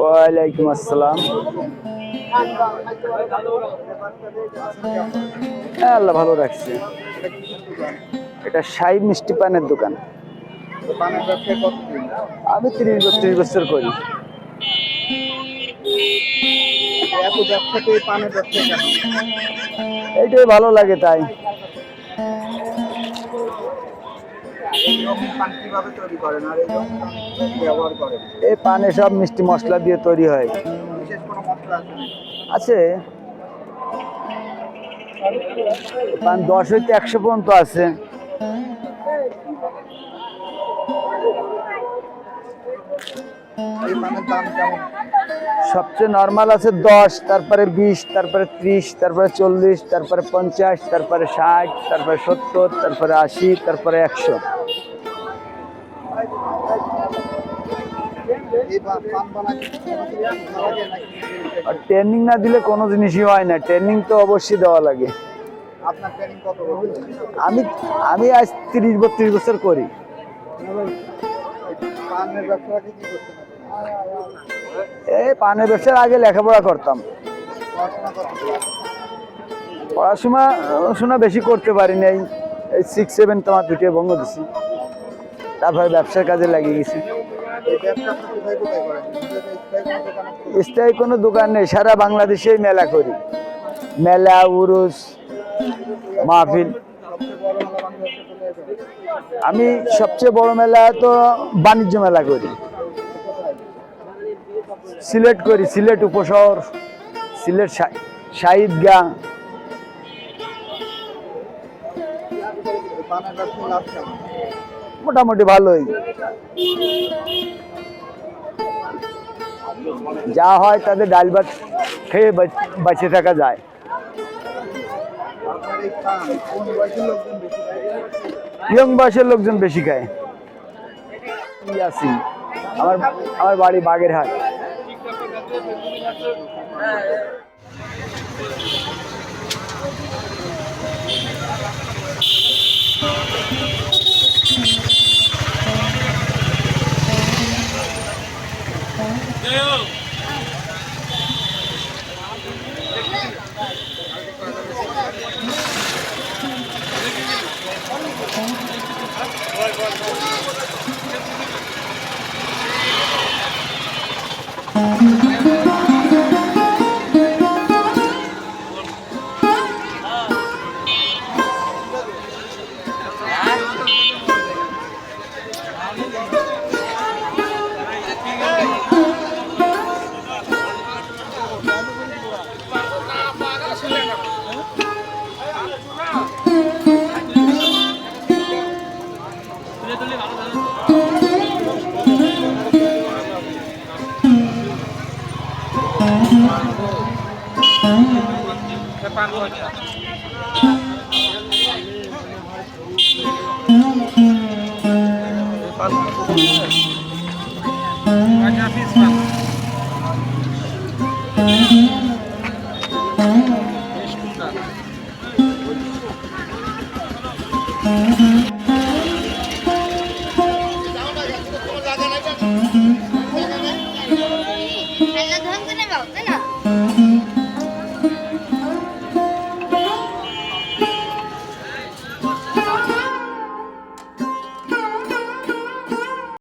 ওয়ালাইকুম আসসালাম। হ্যাঁ আল্লাহ ভালো রাখছে। এটা সাই মিষ্টি পানের দোকান। আমি তিরিশ বত্রিশ বছর করি। এত পানের এইটাই ভালো লাগে তাই। এইরকম পান কীভাবে তৈরি করেন আর এইরকম ব্যবহার করেন? এই পানে সব মিষ্টি মশলা দিয়ে তৈরি হয়। বিশেষ কোনো মশলা আছে আছে। পান দশ হইতে একশো পর্যন্ত আছে। এই পানের দাম কেমন? সবচেয়ে নর্মাল আছে দশ তারপরে বিশ তারপরে ত্রিশ তারপরে চল্লিশ তারপরে পঞ্চাশ তারপরে ষাট তারপরে সত্তর তারপরে আশি তারপরে একশো। ট্রেনিং না দিলে কোনো জিনিসই হয় না। ট্রেনিং তো অবশ্যই দেওয়া লাগে। আমি আমি আজ তিরিশ বত্রিশ বছর করি। এই পানের ব্যবসার আগে লেখাপড়া করতাম। পড়াশোনা শোনা বেশি করতে পারি নাই। এই সিক্স সেভেন তোমার দুটো বঙ্গ দিছি। তারপরে ব্যবসার কাজে লাগিয়ে গেছি। স্থায়ী কোনো দোকান নেই সারা বাংলাদেশেই মেলা করি। মেলা উরুস মাহফিল। আমি সবচেয়ে বড় মেলা তো বাণিজ্য মেলা করি। সিলেট করি, সিলেট উপশহর, সিলেট শাহিদগা মোটামুটি ভালোই। যা হয় তাদের ডাল ভাত খেয়ে বাঁচ- বাঁচে থাকা যায়। ইয়ং বয়সের লোকজন বেশি খায়। ইয়াসিন আমার আমার বাড়ি বাগেরহাট। খেলা ধরতে নেবে তাই না